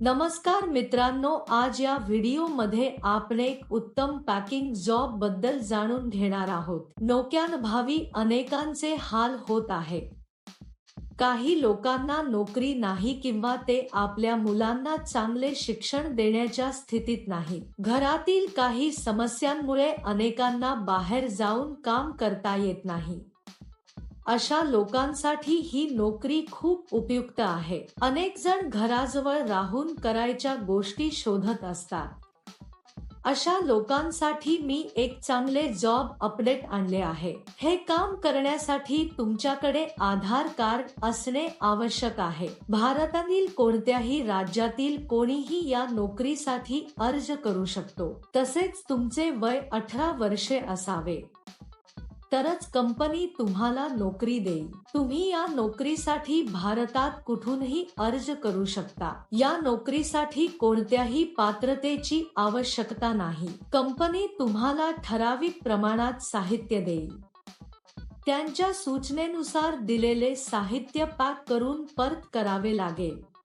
नमस्कार मित्रांनो आज या व्हिडिओमध्ये आपण एक उत्तम पॅकिंग जॉबबद्दल जाणून घेणार आहोत. नोक्यानभावी अनेकांचे हाल होत आहे. काही लोकांना नोकरी नाही किंवा ते आपल्या मुलांना चांगले शिक्षण देण्याच्या स्थितीत नाही. घरातील काही समस्यांमुळे अनेकांना बाहेर जाऊन काम करता येत नाही. अशा लोकांसाठी ही नोकरी खूप उपयुक्त आहे. अनेक जण घराजवळ राहून करायच्या गोष्टी शोधत असतात. अशा लोकांसाठी मी एक चांगले जॉब अपडेट आणले आहे. हे काम करण्यासाठी तुमच्याकडे आधार कार्ड असणे आवश्यक आहे. भारतातील कोणत्याही राज्यातील कोणीही या नोकरीसाठी अर्ज करू शकतो. तसेच तुमचे वय अठरा वर्षे असावे. तरच कंपनी तुम्हाला नोकरी देईल. तुम्ही या नोकरीसाठी भारतात कुठूनही अर्ज करू शकता. या नोकरीसाठी कोणत्याही पात्रतेची आवश्यकता नाही. कंपनी तुम्हाला ठराविक प्रमाणात साहित्य देईल. त्यांच्या सूचनेनुसार दिलेले साहित्य पॅक करून परत करावे लागेल.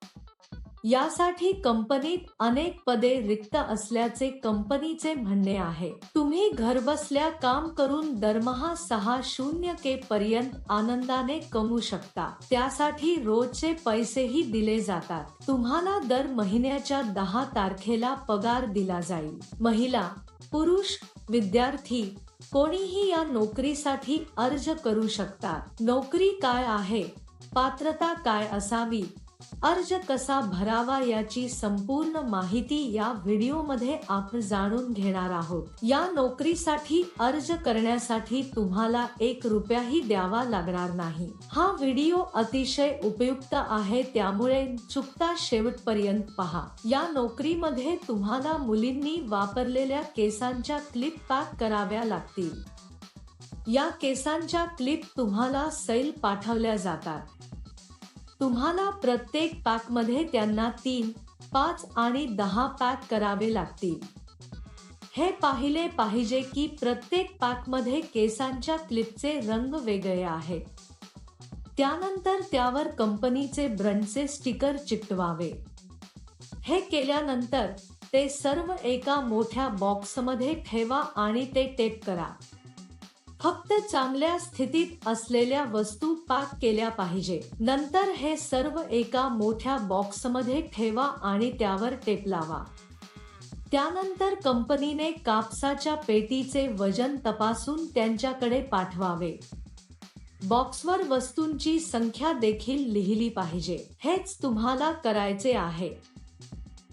यासाठी कंपनीत अनेक पदे रिक्त असल्याचे कंपनीचे म्हणणे आहे. तुम्ही घरबसल्या काम करून दरमहा सहा शून्य के पर्यंत आनंदाने कमवू शकता. त्यासाठी रोजचे पैसेही दिले जातात. तुम्हाला दर महिन्याच्या दहा तारखेला पगार दिला जाईल. महिला पुरुष विद्यार्थी कोणीही या नोकरीसाठी अर्ज करू शकतात. नोकरी काय आहे? पात्रता काय असावी? अर्ज कसा भरावा याची संपूर्ण माहिती या व्हिडिओमध्ये आपण जाणून घेणार आहोत. या नोकरीसाठी अर्ज करण्यासाठी तुम्हाला एक रुपयाही द्यावा लागणार नाही. हा व्हिडिओ अतिशय उपयुक्त आहे त्यामुळे चुकता शेवटपर्यंत पहा. या नोकरीमध्ये तुम्हाला मुलींनी वापरलेल्या केसांच्या क्लिप पॅक कराव्या लागतील. या केसांच्या क्लिप तुम्हाला सैल पाठवल्या जातात. तुम्हाला प्रत्येक पॅकमध्ये त्यांना तीन पाच आणि दहा पॅक करावे लागतील. हे पाहिले पाहिजे की प्रत्येक पॅकमध्ये केसांच्या क्लिपचे रंग वेगळे आहेत. त्यानंतर त्यावर कंपनीचे ब्रँडचे स्टिकर चिकटवावे. हे केल्यानंतर ते सर्व एका मोठ्या बॉक्समध्ये ठेवा आणि ते टेप करा. फक्त चांगल्या स्थितीत असलेल्या वस्तू पॅक केल्या पाहिजे. नंतर हे सर्व एका मोठ्या बॉक्समध्ये ठेवा आणि त्यावर टेप लावा. त्यानंतर कंपनीने कापसाच्या पेटीचे वजन तपासून त्यांच्याकडे पाठवावे. बॉक्सवर वस्तूंची संख्या देखील लिहिली पाहिजे. हेच तुम्हाला करायचे आहे.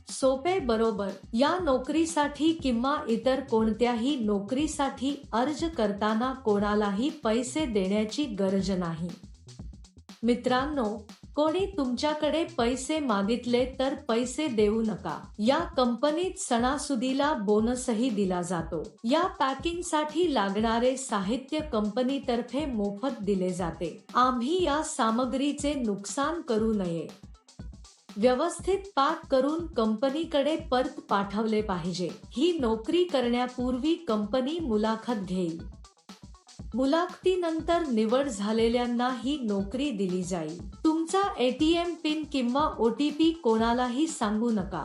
सोपे बरोबर. या नोकरीसाठी किंवा इतर कोणत्याही नोकरीसाठी अर्ज करताना कोणालाही पैसे देण्याची गरज नाही. मित्रांनो कोणी तुमच्याकडे पैसे मागितले तर पैसे देऊ नका. या कंपनीत सणासुदीला बोनसही दिला जातो. या पॅकिंगसाठी लागणारे साहित्य कंपनीतर्फे मोफत दिले जाते. आम्ही या सामग्रीचे नुकसान करू नये. व्यवस्थित पाक करून कंपनीकडे परत पाठवले पाहिजे. ही नोकरी करण्यापूर्वी कंपनी मुलाखत घेईल. मुलाखतीनंतर निवड झालेल्यांना ही नोकरी दिली जाईल. तुमचा एटीएम पिन किंवा ओटीपी कोणालाही सांगू नका.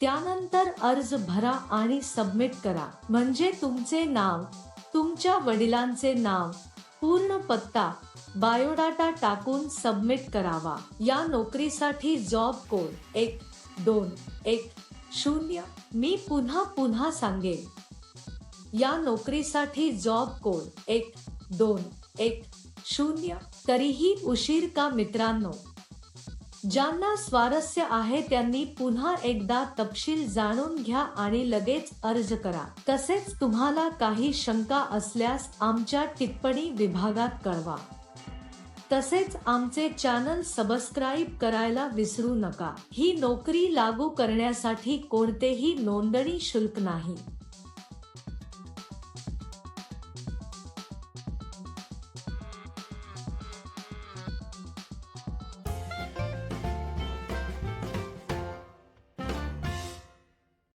त्यानंतर अर्ज भरा आणि सबमिट करा. म्हणजे तुमचे नाव तुमच्या वडिलांचे नाव पूर्ण पत्ता बायोडाटा टाकून सबमिट करावा. या नोकरीसाठी जॉब कोड एक दोन एक शून्य मी पुन्हा पुन्हा सांगेन. या नोकरीसाठी जॉब कोड एक दोन एक शून्य तरीही उशीर का मित्रांनो? ज्यांना स्वारस्य आहे त्यांनी पुन्हा एकदा तपशील जाणून घ्या आणि लगेच अर्ज करा. तसेच तुम्हाला काही शंका असल्यास आमच्या टिप्पणी विभागात कळवा. तसेच आमचे चॅनल सबस्क्राईब करायला विसरू नका. ही नोकरी लागू करण्यासाठी कोणतेही नोंदणी शुल्क नाही.